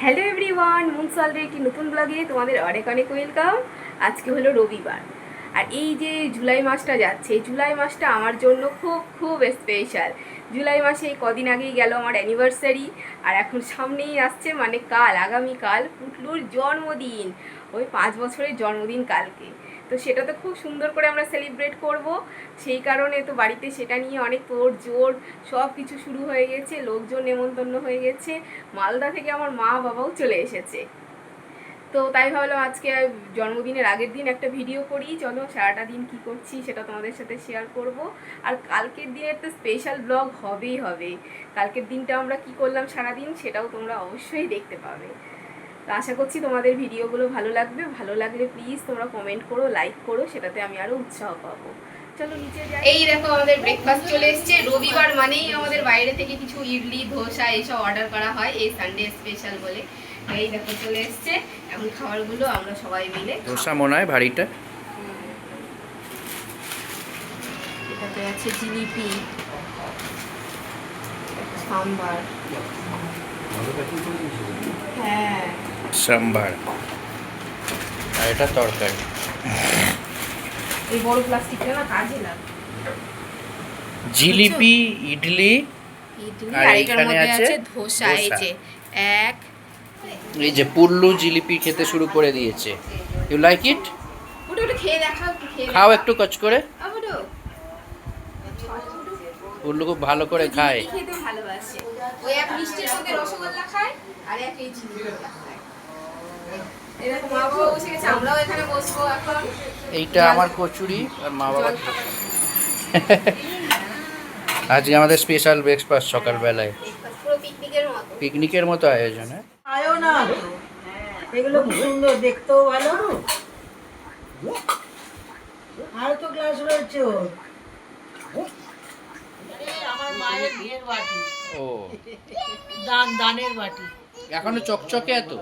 Hello everyone মুনসালদের একটি নতুন ব্লগে তোমাদের অনেক অনেক ওয়েলকাম আজকে হলো রবিবার। আর এই যে জুলাই মাসটা যাচ্ছে জুলাই মাসটা আমার জন্য খুব খুব স্পেশাল জুলাই মাসে কদিন আগেই গেল আমার অ্যানিভার্সারি আর এখন সামনেই আসছে মানে কাল, আগামীকাল পুটলুর জন্মদিন। ওই পাঁচ বছরের জন্মদিন কালকে। তো সেটা তো খুব সুন্দর করে আমরা সেলিব্রেট করব। সেই কারণে তো বাড়িতে সেটা নিয়ে অনেক তোর জোর সব কিছু শুরু হয়ে গেছে, লোকজন নেমন্তন্ন হয়ে গেছে। মালদা থেকে আমার মা বাবাও চলে এসেছে। তো তাই ভাবলাম আজকে জন্মদিনের আগের দিন একটা ভিডিও করি। চলো সারাটা দিন কি করছি সেটা তোমাদের সাথে শেয়ার করব। আর কালকের দিনের তো স্পেশাল ব্লগ হবেই হবে। কালকের দিনটা আমরা কি করলাম সারাদিন সেটাও তোমরা অবশ্যই দেখতে পাবে। তো আশা করছি তোমাদের ভিডিওগুলো ভালো লাগবে। ভালো লাগলে প্লিজ তোমরা কমেন্ট করো লাইক করো সেটাতে আমি আরও উৎসাহ পাবো। চলো নিচে যাই। এই দেখো আমাদের ব্রেকফাস্ট চলে এসেছে। রবিবার মানেই আমাদের বাইরে থেকে কিছু ইডলি ধোসা এইসব অর্ডার করা হয়। এই সানডে স্পেশাল বলে। এই দেখো চলে এসেছে। এখন খাবারগুলো আমরা সবাই মিলে। ধোসা মনে হয় ভারীটা এটাতে আছে জিলিপি সাম্বার। সাম্বার। আর এটা তরকারি। এই বড় প্লাস্টিকটা না কাজে লাগে জিলিপি ইডলি ইডলি আর এখানে আছে ধোসা এই যে এক। এই যে পুল্লু জিলিপি খেতে শুরু করে দিয়েছে। ইউ লাইক ইট খাও একটু কচ করে পুল্লু খুব ভালো করে খায়। খেতে ভালোবাসে। ওই এক মিষ্টির মধ্যে রসগোল্লা খায় আর এক এই জিলিপিটা এরকম মা বাবা বসে গেছে আমরাও এখানে বসবো এখন। এইটা আমার কচুরি আর মা বাবা আজকে আমাদের স্পেশাল ব্রেকফাস্ট সকালবেলায়। পুরো পিকনিকের মতো। আয়োজন হ্যাঁ? আয়ো না এগুলো সুন্দর দেখতেও ভালো। আর তো গ্লাস রয়েছে মায়ের বিয়ের বাটি। ও। দান দানের বাটি। এখনও চকচকে এত?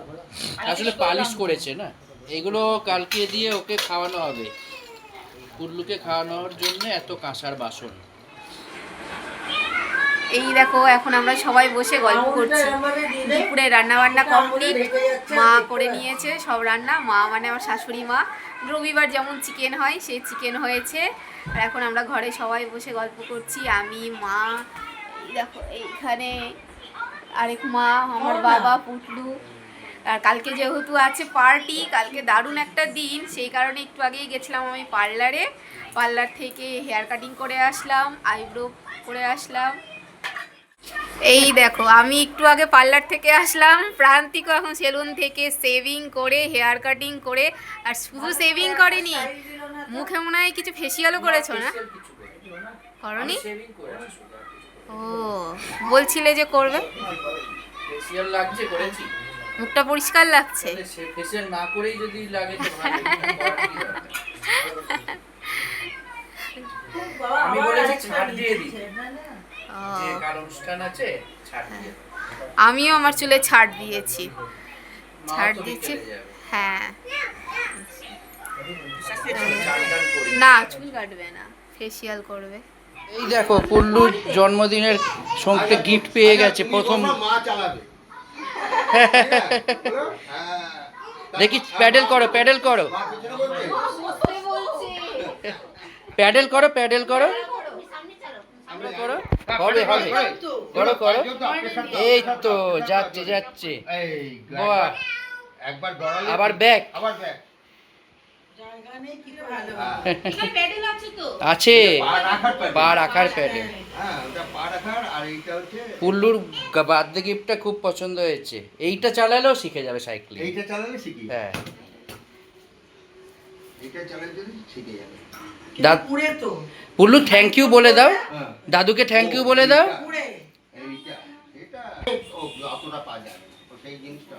আসলে পালিশ করেছে না? এগুলো কালকে দিয়ে ওকে খাওয়ানো হবে। পুল্লুকে খাওয়ানোর জন্য এত কাঁসার বাসন। এই দেখো এখন আমরা সবাই বসে গল্প করছি। দুপুরে রান্না বান্না কমপ্লিট মা করে নিয়েছে সব রান্না। মা মানে আমার শাশুড়ি মা। রবিবার যেমন চিকেন হয় সেই চিকেন হয়েছে। আর এখন আমরা ঘরে সবাই বসে গল্প করছি আমি মা দেখো এইখানে আরেক মা আমার বাবা পুটলু। আর কালকে যেহেতু আছে পার্টি কালকে দারুণ একটা দিন। সেই কারণে একটু আগেই গেছিলাম আমি পার্লারে। পার্লার থেকে হেয়ার কাটিং করে আসলাম আইব্রো করে আসলাম। এই দেখো আমি একটু আগে পার্লার থেকে আসলাম প্রান্তিকও এখন সেলুন থেকে সেভিং করে হেয়ার কাটিং করে আর শুধু সেভিং করেনি মুখে মনে হয় কিছু ফেসিয়ালও করেছ না? করনি ও বলছিলে যে করবে? ফেসিয়াল লাগছে করেছি। মুখটা পরিষ্কার লাগছে? ফেসিয়াল না করেই যদি লাগে আমি বলেছি ছাড় দিয়ে দিই। ও, যে অনুষ্ঠান আছে ছাড় দিয়ে। আমিও আমার চুলে ছাড় দিয়েছি। ছাড় দিয়েছি। হ্যাঁ। না চুল কাটবে না ফেসিয়াল করবে। এই দেখো পুল্লুর জন্মদিনের সঙ্গে গিফট পেয়ে গেছে প্রথম মা দেখি প্যাডেল করো প্যাডেল করো। প্যাডেল করো প্যাডেল করো। করো। হবে হবে। করো করো। এই তো যাচ্ছে যাচ্ছে। একবার আবার ব্যাক আবার ব্যাক জায়গা নেই কি ভালো আছে পা রাখার প্যাডেল। পা রাখার প্যাডেল ওটা পা রাখার আর এইটা হচ্ছে পুল্লুর বার্থডে গিফটটা খুব পছন্দ হয়েছে। এইটা চালালেও শিখে যাবে সাইক্লিং এইটা চালালে শিখি হ্যাঁ। এইটা চালালে যদি শিখে যাবে। দাদ তো। পুল্লু থ্যাংক ইউ বলে দাও। হ্যাঁ। দাদুকে থ্যাংক ইউ বলে দাও। এইটা এটা অতটা সেই জিনিসটা।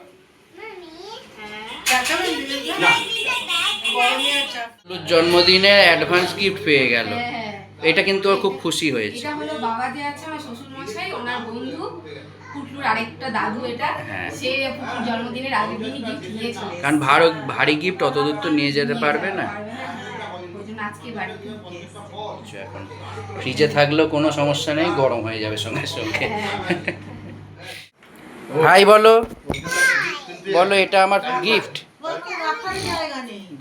জন্মদিনের অ্যাডভান্স গিফট পেয়ে গেল। এটা কিন্তু ওর খুব খুশি হয়েছে। এটা হলো বাবা যে আছে আমার শ্বশুর মশাই ওনার বন্ধু। পুটলুর আরেকটা দাদু এটা হ্যাঁ। সে জন্মদিনের আগের দিনই গিফট নিয়ে চলে কারণ ভারী ভারী গিফট অত দূর তো নিয়ে যেতে পারবে না। কিছু এখন ফ্রিজে থাকলেও কোনো সমস্যা নেই গরম হয়ে যাবে সঙ্গে সঙ্গে। হাই বলো। বলো এটা আমার গিফট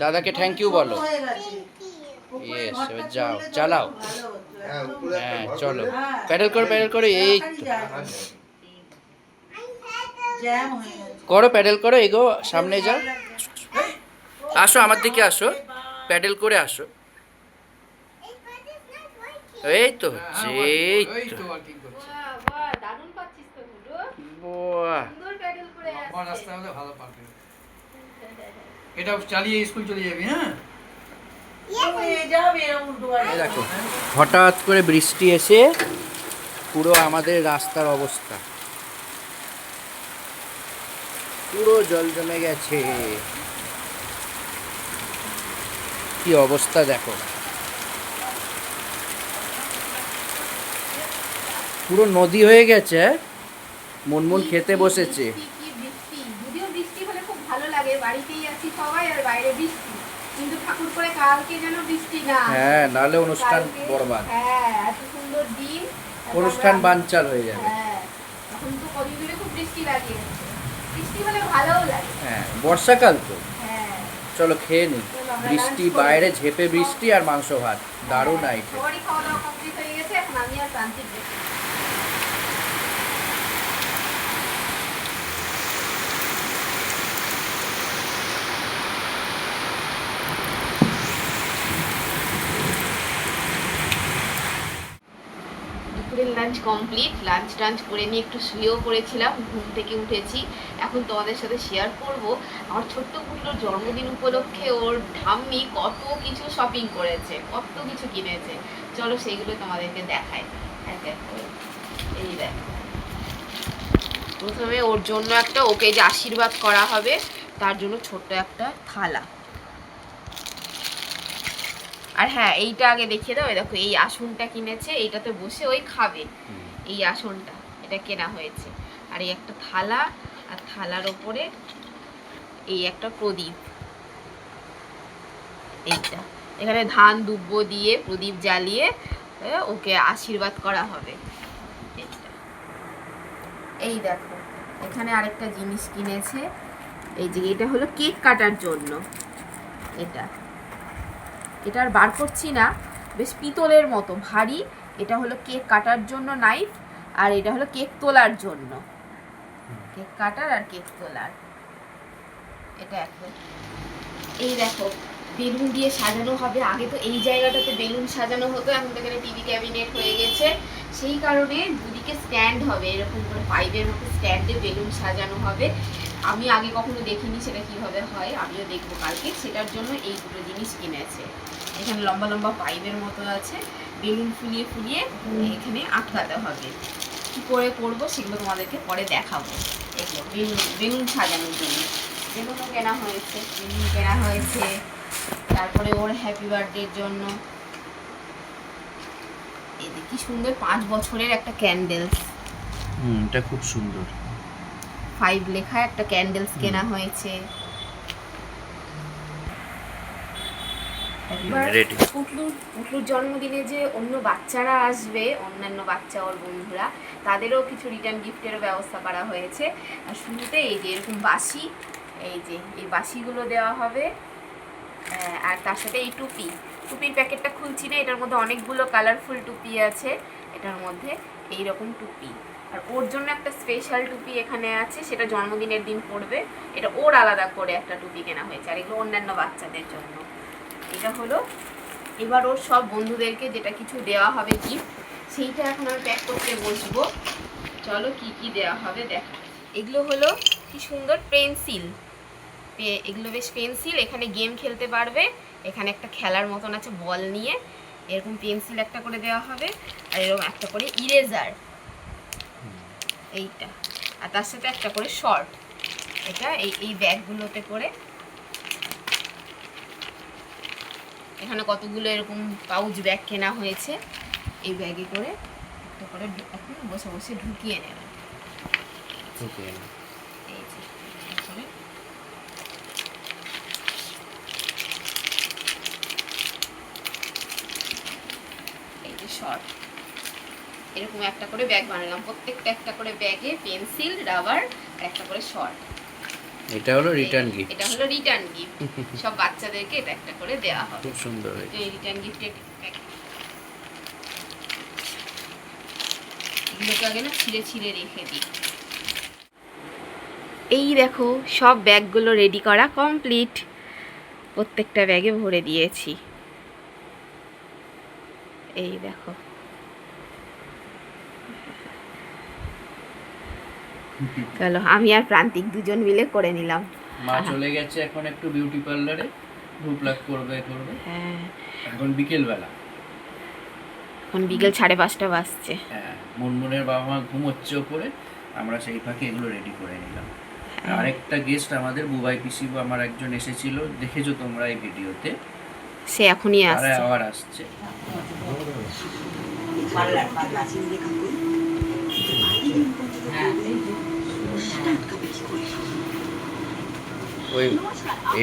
দাদাকে থ্যাংক ইউ বলো। হয়ে এবার যাও, চালাও। হ্যাঁ হ্যাঁ চলো। হ্যাঁ। প্যাডেল করে প্যাডেল করে এই তো জায়গা নেই। জ্যাম হয়ে গেছে করো প্যাডেল করো এগো সামনে যাও। আসো আমার দিকে আসো প্যাডেল করে আসো। এই তো হচ্ছে এই তো। বাহ, বাহ, দারুণ পাচ্ছিস তো গুলো। বাহ। সুন্দর প্যাডেল করে আমার আসছে। রাস্তা হলে ভালো পারবে এটা চালিয়ে স্কুল চলে যাবি হ্যাঁ? বাড়ি। দেখো হঠাৎ করে বৃষ্টি এসে পুরো আমাদের রাস্তার অবস্থা। পুরো জল জমে গেছে। কি অবস্থা দেখো। পুরো নদী হয়ে গেছে হ্যাঁ? মুনমুন খেতে বসেছে। হ্যাঁ। অনুষ্ঠান বরবাদ। হ্যাঁ অনুষ্ঠান বানচাল হয়ে যাবে। হ্যাঁ এখন তো কদিন ধরে খুব বৃষ্টি হ্যাঁ বর্ষাকাল তো। হ্যাঁ। চলো খেয়ে নি। বৃষ্টি বাইরে ঝেপে বৃষ্টি আর মাংস ভাত। দারুণ আইটেম সবারই খাওয়া দাওয়া কমপ্লিট হয়ে গেছে এখন আমি আর প্রান্তিক বসে দুপুরের লাঞ্চ কমপ্লিট লাঞ্চ টাঞ্চ করে নিয়ে একটু শুয়েও পড়েছিলাম, ঘুম থেকে উঠেছি। এখন তোমাদের সাথে শেয়ার করব। আমার ছোট্ট পুটলোর জন্মদিন উপলক্ষে ওর ঠাম্মি কত কিছু শপিং করেছে, কত কিছু কিনেছে। চলো সেইগুলো তোমাদেরকে দেখায় এক এক এই দেখো। প্রথমে ওর জন্য একটা, ওকে যে আশীর্বাদ করা হবে, তার জন্য ছোট্ট একটা থালা। আর হ্যাঁ এইটা আগে দেখিয়ে দাও। দেখো এই আসনটা কিনেছে এইটাতে বসে ওই খাবে। এই আসনটা এটা কেনা হয়েছে। আর এই একটা থালা আর থালার ওপরে এই একটা প্রদীপ। এইটা। এখানে ধান দুব্ব দিয়ে প্রদীপ জ্বালিয়ে ওকে আশীর্বাদ করা হবে। এই দেখো এখানে আরেকটা জিনিস কিনেছে। এই যে এটা হলো কেক কাটার জন্য। এটা। এটা আর বার করছি না। বেশ পিতলের মতো, ভারী। এটা হলো কেক কাটার জন্য নাইফ আর এটা হলো কেক তোলার জন্য। কেক কাটার আর কেক তোলার। এটা এখন। এই দেখো, বেলুন দিয়ে সাজানো হবে। আগে তো এই জায়গাটাতে বেলুন সাজানো হতো, এখন তো এখানে টিভি ক্যাবিনেট হয়ে গেছে। সেই কারণে দুদিকে স্ট্যান্ড হবে, এরকম করে পাইপের মতো স্ট্যান্ডে বেলুন সাজানো হবে। আমি আগে কখনো দেখিনি সেটা কীভাবে হয়, আমিও দেখব কালকে। সেটার জন্য এই দুটো জিনিস কিনেছে। এখানে লম্বা লম্বা পাইপের মতো আছে, বেলুন ফুলিয়ে ফুলিয়ে এখানে আটকাতে হবে। কি করে করব সেগুলো তোমাদেরকে পরে দেখাবো। এগুলো বেলুন বেলুন সাজানোর জন্য। বেলুনও কেনা হয়েছে, বেলুন কেনা হয়েছে। তারপরে ওর হ্যাপি বার্থডের জন্য। যে কি সুন্দর, পাঁচ বছরের একটা ক্যান্ডেলস হুম, এটা খুব সুন্দর। ফাইভ লেখা একটা ক্যান্ডেলস কেনা হয়েছে. পুটলুর পুটলুর জন্মদিনে যে অন্য বাচ্চারা আসবে অন্যান্য বাচ্চা ওর বন্ধুরা তাদেরও কিছু রিটার্ন গিফটেরও ব্যবস্থা করা হয়েছে। আর শুরুতে এই যে এরকম বাসি এই যে এই বাসিগুলো দেওয়া হবে। আহ, আর তার সাথে এই টুপি। টুপির প্যাকেটটা খুলছি না এটার মধ্যে অনেকগুলো কালারফুল টুপি আছে। এটার মধ্যে এই রকম টুপি। আর ওর জন্য একটা স্পেশাল টুপি এখানে আছে, সেটা জন্মদিনের দিন পড়বে। এটা ওর আলাদা করে একটা টুপি কেনা হয়েছে, আর এগুলো অন্যান্য বাচ্চাদের জন্য। এটা হলো, এবার ওর সব বন্ধুদেরকে যেটা কিছু দেওয়া হবে গিফট সেইটা এখন আমি প্যাক করতে বসবো। চলো কি কি দেওয়া হবে, দেখ। এগুলো হলো, কি সুন্দর পেন্সিল এগুলো বেশ পেন্সিল এখানে গেম খেলতে পারবে। এখানে একটা খেলার মতন আছে বল নিয়ে। এরকম পেন্সিল একটা করে দেওয়া হবে, আর এরকম একটা করে ইরেজার এইটা। আর তার সাথে একটা করে শর্ট এটা এই এই ব্যাগগুলোতে করে। এখানে কতগুলো এরকম পাউচ ব্যাগ কেনা হয়েছে এই ব্যাগে করে একটা করে এখন বসে বসে ঢুকিয়ে নেবে। ওকে এই যে এরকম এই যে শর্ট এরকম একটা করে ব্যাগ বানালাম। প্রত্যেকটা একটা করে ব্যাগে পেন্সিল রাবার একটা করে শর্ট এটা হলো রিটার্ন গিফট এটা হলো রিটার্ন গিফট সব বাচ্চাদেরকে এটা একটা করে দেওয়া হবে। খুব সুন্দর হয়েছে। এই রিটার্ন গিফটের এগুলোকে আগে না ছিঁড়ে ছিঁড়ে রেখে দিই। এই দেখো সব ব্যাগগুলো রেডি করা কমপ্লিট প্রত্যেকটা ব্যাগে ভরে দিয়েছি। এই দেখো। চলো আমি আর প্রান্তিক দুজন মিলে করে নিলাম। মা চলে গেছে এখন একটু বিউটি পার্লারে ধূপ লাগ করবে করবে। হ্যাঁ। এখন বিকেলবেলা। এখন বিকেল সাড়ে পাঁচটা বাজছে। হ্যাঁ মুনমুনের বাবা মা ঘুমোচ্ছে ওপরে আমরা সেই ফাঁকে এগুলো রেডি করে নিলাম। আরেকটা গেস্ট আমাদের বুবাই পিসি আমার একজন এসেছিল দেখেছ তোমরা এই ভিডিওতে? সে এখনই আসছে। আবার আসছে। পার্লার পার্লার ওই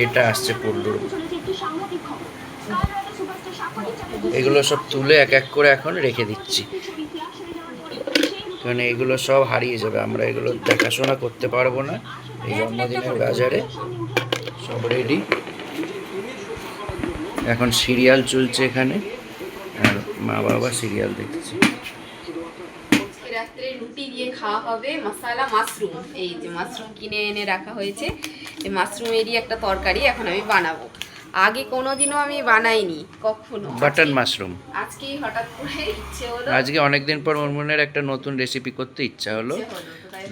এটা আসছে পল্লুর এগুলো সব তুলে এক এক করে এখন রেখে দিচ্ছি। কারণ এগুলো সব হারিয়ে যাবে। আমরা এগুলো দেখাশোনা করতে পারব না। এই জন্মদিনের বাজারে। সব রেডি এখন সিরিয়াল চলছে এখানে। আর মা বাবা সিরিয়াল দেখছে আজকে রাত্রে রুটি দিয়ে খাওয়া হবে মশালা মাশরুম। এই যে মাশরুম কিনে এনে রাখা হয়েছে। এই মাশরুমেরই একটা তরকারি এখন আমি বানাবো। আগে কোনোদিনও আমি বানাইনি কখনো। Button mushroom. আজকেই হঠাৎ করে ইচ্ছে হলো। আজকে অনেকদিন পর মনমনের একটা নতুন রেসিপি করতে ইচ্ছা হলো।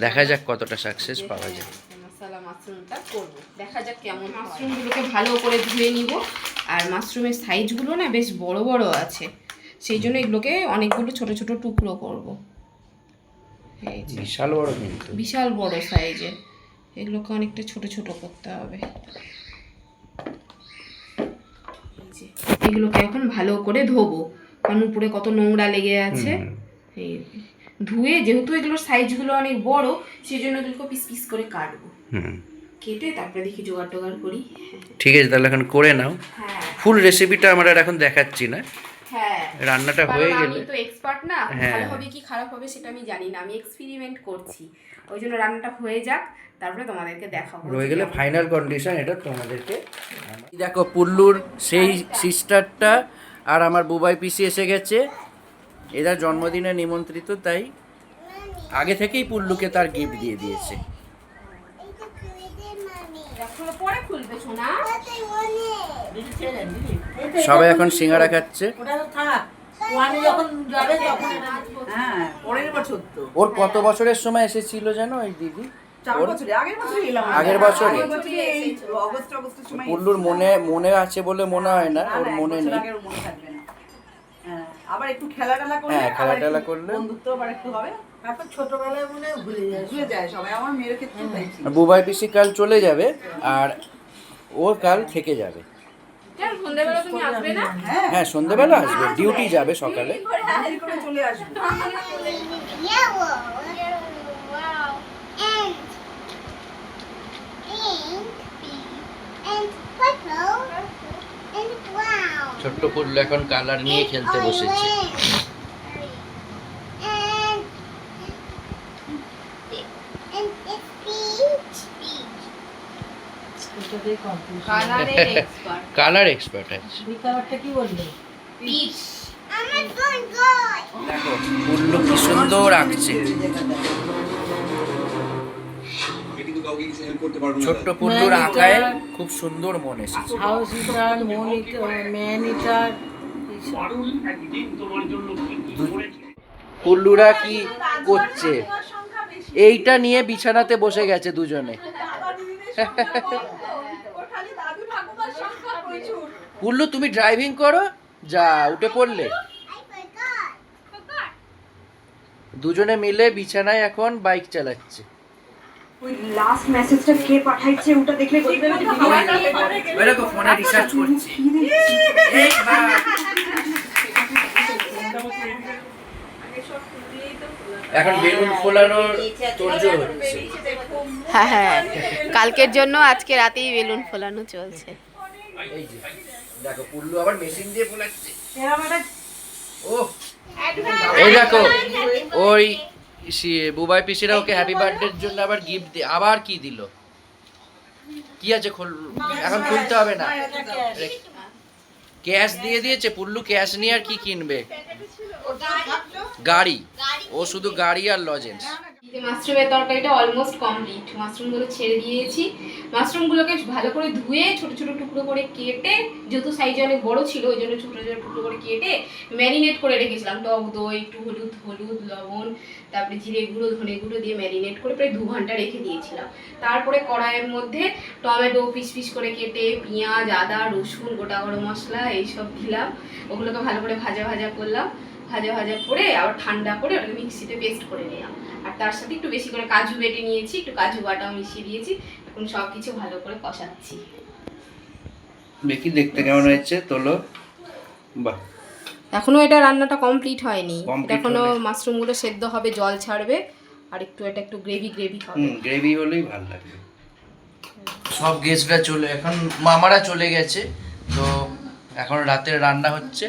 দেখা যাক কতটা সাকসেস পাওয়া যায়। মশলা মাশরুমটা করব। দেখা যাক কেমন মাশরুমগুলোকে ভালো করে ধুয়ে নিব। আর মাশরুমের সাইজগুলো না বেশ বড় বড় আছে। সেই জন্য এগুলোকে অনেকগুলো ছোট ছোট টুকরো করব। এই যে। বিশাল বড় কিন্তু। বিশাল বড় সাইজের। এগুলোকে অনেকটা ছোট ছোট করতে হবে। এগুলোকে এখন ভালো করে ধোবো। কারণ উপরে কত নোংরা লেগে আছে। এই ধুয়ে যেহেতু এগুলোর সাইজগুলো অনেক বড় সেই জন্য এগুলোকে পিস পিস করে কাটবো। হুম। কেটে তারপরে দেখি জোগাড় টোগাড় করি। ঠিক আছে তাহলে এখন করে নাও। হ্যাঁ। ফুল রেসিপিটা আমরা আর এখন দেখাচ্ছি না। রান্নাটা হয়ে কারণ আমি গেলে তো এক্সপার্ট না হ্যাঁ। ভালো হবে কি খারাপ হবে সেটা আমি জানি না আমি এক্সপেরিমেন্ট করছি। ওই জন্য রান্নাটা হয়ে যাক তারপরে তোমাদেরকে দেখাবো। রয়ে গেলে ফাইনাল কন্ডিশন এটা তোমাদেরকে দেখো পুল্লুর সেই সিস্টারটা আর আমার বুবাই পিসি এসে গেছে। এরা জন্মদিনে নিমন্ত্রিত তাই আগে থেকেই পুল্লুকে তার গিফট দিয়ে দিয়েছে। দেখো, পরে খুলবে সোনা। সবাই এখন সিঙ্গারা খাচ্ছে। ওটা তো থাক। ওয়ানে যখন যাবে তখন হ্যাঁ ওর কত বছরের সময় এসেছিল জানো ওই দিদি? ওর আগের বছরে? আগের বছরই এই অগস্ট অগস্টের সময় পুল্লুর মনে মনে আছে বলে মনে হয় না ওর মনে নেই। হ্যাঁ, আবার একটু খেলা টেলা করলে হ্যাঁ, খেলা টেলা করলে। বন্ধুত্ব আবার একটু হবে। তারপর ছোটবেলায় মনে ভুলে যায় ভুলে যায় সবাই আমার মেয়ের ক্ষেত্রে তাই বুবাই পিসি কাল চলে যাবে আর ও কাল থেকে যাবে। সন্ধ্যাবেলা তুমি আসবে না? হ্যাঁ সন্ধ্যাবেলা সন্ধেবেলা আসবে ডিউটি যাবে সকালে। চলে আসবে. ছোট্ট পুল্লু এখন কালার নিয়ে খেলতে বসেছে। কালার এক্সপার্ট আছে কি. দেখো সুন্দর আঁকছে। ছোট্ট আঁকায় খুব সুন্দর মন এসেছে। হাউস ইটার ম্যান ইটার পুল্লুরা কি করছে? এইটা নিয়ে বিছানাতে বসে গেছে দুজনে। পুল্লু তুমি ড্রাইভিং করো। যা উঠে পড়লে। দুজনে মিলে বিছানায় এখন বাইক চালাচ্ছে। ওই লাস্ট মেসেজটা কে পাঠাইছে ওটা দেখলে বুঝতে পারবে দেখো ফোনে রিসার্চ করছি। এখন বেলুন ফোলানোর তোড়জোড় হচ্ছে। হ্যাঁ হ্যাঁ। কালকের জন্য আজকে রাতেই বেলুন ফোলানো চলছে। এই যে। দেখো পুল্লু আবার মেশিন দিয়ে ফোলাচ্ছে ও এই দেখো ওই বুবাই পিসিরা ওকে হ্যাপি বার্থডের জন্য আবার গিফট দিয়ে আবার কি দিল? কি আছে খোল এখন খুলতে হবে না। ক্যাশ দিয়ে দিয়েছে পুল্লু ক্যাশ নিয়ে আর কি কিনবে? গাড়ি। ও শুধু গাড়ি আর লজেন্স মাশরুমের তরকারিটা অলমোস্ট কমপ্লিট মাশরুমগুলো ছেড়ে দিয়েছি। মাশরুমগুলোকে ভালো করে ধুয়ে ছোট ছোট টুকরো করে কেটে, যেহেতু সাইজে অনেক বড় ছিল, ওই জন্য ছোটো ছোটো টুকরো করে কেটে ম্যারিনেট করে রেখেছিলাম। টক দই, একটু হলুদ হলুদ, লবণ, তারপরে জিরে গুঁড়ো, ধনে গুঁড়ো দিয়ে ম্যারিনেট করে প্রায় দু ঘণ্টা রেখে দিয়েছিলাম। তারপরে কড়াইয়ের মধ্যে টমেটো পিস পিস করে কেটে, পেঁয়াজ, আদা, রসুন, গোটা গরম মশলা এইসব দিলাম। ওগুলোকে ভালো করে ভাজা ভাজা করলাম। ভাজা ভাজা করে আবার ঠান্ডা করে ওটাকে মিক্সিতে পেস্ট করে নিলাম। আর তার সাথে একটু বেশি করে কাজু বেটে নিয়েছি একটু কাজু বাটাও মিশিয়ে দিয়েছি এখন সব কিছু ভালো করে কষাচ্ছি। দেখি দেখতে কেমন হয়েছে? তোলো। বাহ। এখনও এটা রান্নাটা কমপ্লিট হয়নি। এখনও মাশরুমগুলো সেদ্ধ হবে জল ছাড়বে আর একটু এটা একটু গ্রেভি গ্রেভি হবে। হুম গ্রেভি হলেই ভালো লাগবে। সব গেস্টরা চলে এখন মামারা চলে গেছে তো এখন রাতের রান্না হচ্ছে।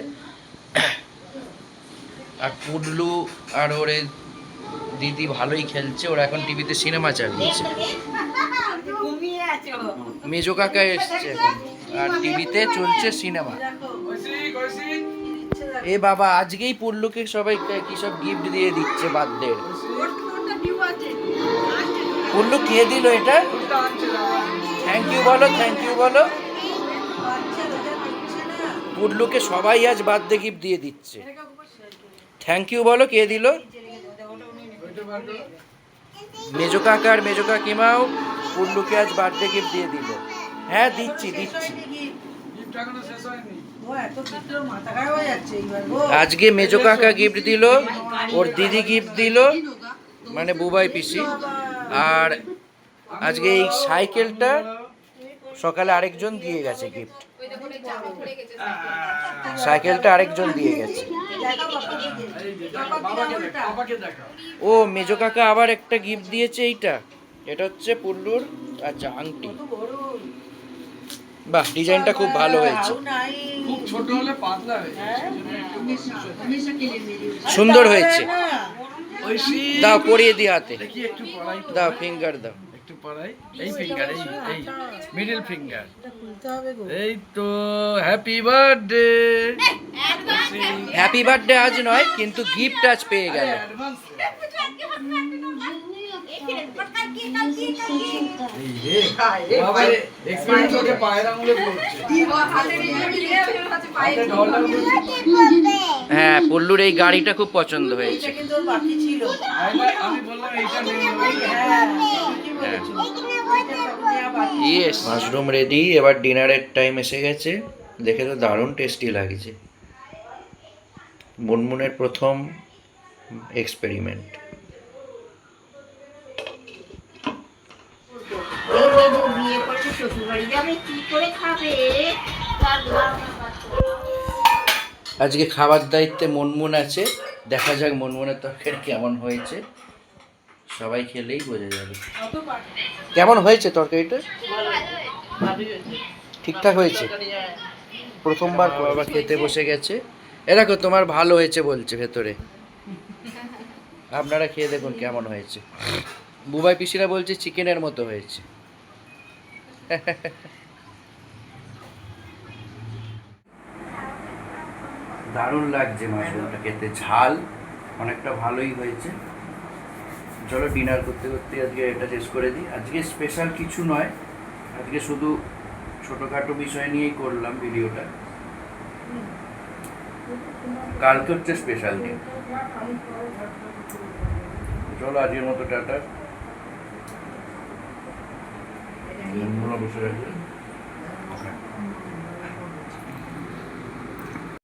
আর পুডলু আর ওরে দিদি ভালোই খেলছে ওরা এখন টিভিতে সিনেমা চালিয়েছে। মেজো কাকা এসছে আর টিভিতে চলছে সিনেমা এ বাবা আজকেই পুল্লুকে সবাই কি সব গিফট দিয়ে দিচ্ছে তো। পুল্লু কে দিল এটা থ্যাংক ইউ বলো থ্যাংক ইউ বলো। পুল্লুকে সবাই আজ বার্থডে গিফট দিয়ে দিচ্ছে থ্যাংক ইউ বলো কে দিল মেজো কাকা আর মেজো কাকিমাও পুল্লুকে আজ বার্থডে গিফট দিয়ে দিল। হ্যাঁ দিচ্ছি দিচ্ছি। আজকে মেজো কাকা গিফট দিল, ওর দিদি গিফট দিল মানে বুবাই পিসি। আর আজকে এই সাইকেলটা সকালে আরেকজন দিয়ে গেছে গিফট সাইকেলটা। আরেকজন দিয়ে গেছে। দিয়ে। ও মেজো কাকা আবার একটা গিফট দিয়েছে এইটা। এটা হচ্ছে পুল্লুর আচ্ছা আংটি। বাহ ডিজাইনটা খুব ভালো হয়েছে। হাউ ছোট হলে পাতলা হ্যাঁ? সুন্দর হয়েছে। দাও। পরিয়ে দি হাতে। দেখি দাও ফিঙ্গার দাও। একটু পড়াই এই ফিঙ্গার এই এই মিডল ফিঙ্গার এটা খুলতে হবে গো। এই তো হ্যাপি বার্থডে হ্যাপি বার্থডে আজ নয় কিন্তু গিফট আজ পেয়ে গেল এক্সপেরিয়েন্স পায়ের পড়ছে হাতে ঢল হ্যাঁ পুল্লুর এই গাড়িটা খুব পছন্দ হয়েছে। এটা কিন্তু ওর বাকি ছিল। আমি বললাম এইটা নেই হ্যাঁ। ইয়েস মাশরুম রেডি এবার ডিনারের টাইম এসে গেছে। দেখে তো দারুণ টেস্টি লাগছে। মুনমুনের প্রথম এক্সপেরিমেন্ট বিয়ে করেছে শ্বশুর বাড়ি যাবে কি করে খাবে? তার। আজকে খাবার দায়িত্বে মুনমুন আছে। দেখা যাক মুনমুনের তরকারি কেমন হয়েছে। সবাই খেলেই বোঝা যাবে। কেমন হয়েছে তরকারিটা? ঠিকঠাক হয়েছে? প্রথমবার বাবা খেতে বসে গেছে। এ দেখো তোমার ভালো হয়েছে বলছে ভেতরে। আপনারা খেয়ে দেখুন কেমন হয়েছে। বুবাই পিসিরা বলছে চিকেনের মতো হয়েছে। দারুণ লাগছে মাশরুমটা খেতে ঝাল অনেকটা ভালোই হয়েছে। চলো ডিনার করতে করতে আজকে এটা শেষ করে দিই। আজকে স্পেশাল কিছু নয় আজকে শুধু ছোটোখাটো বিষয় নিয়েই করলাম ভিডিওটা। কালকে হচ্ছে স্পেশাল দিন চলো আজকের মতো টাটা। বসে রাখবে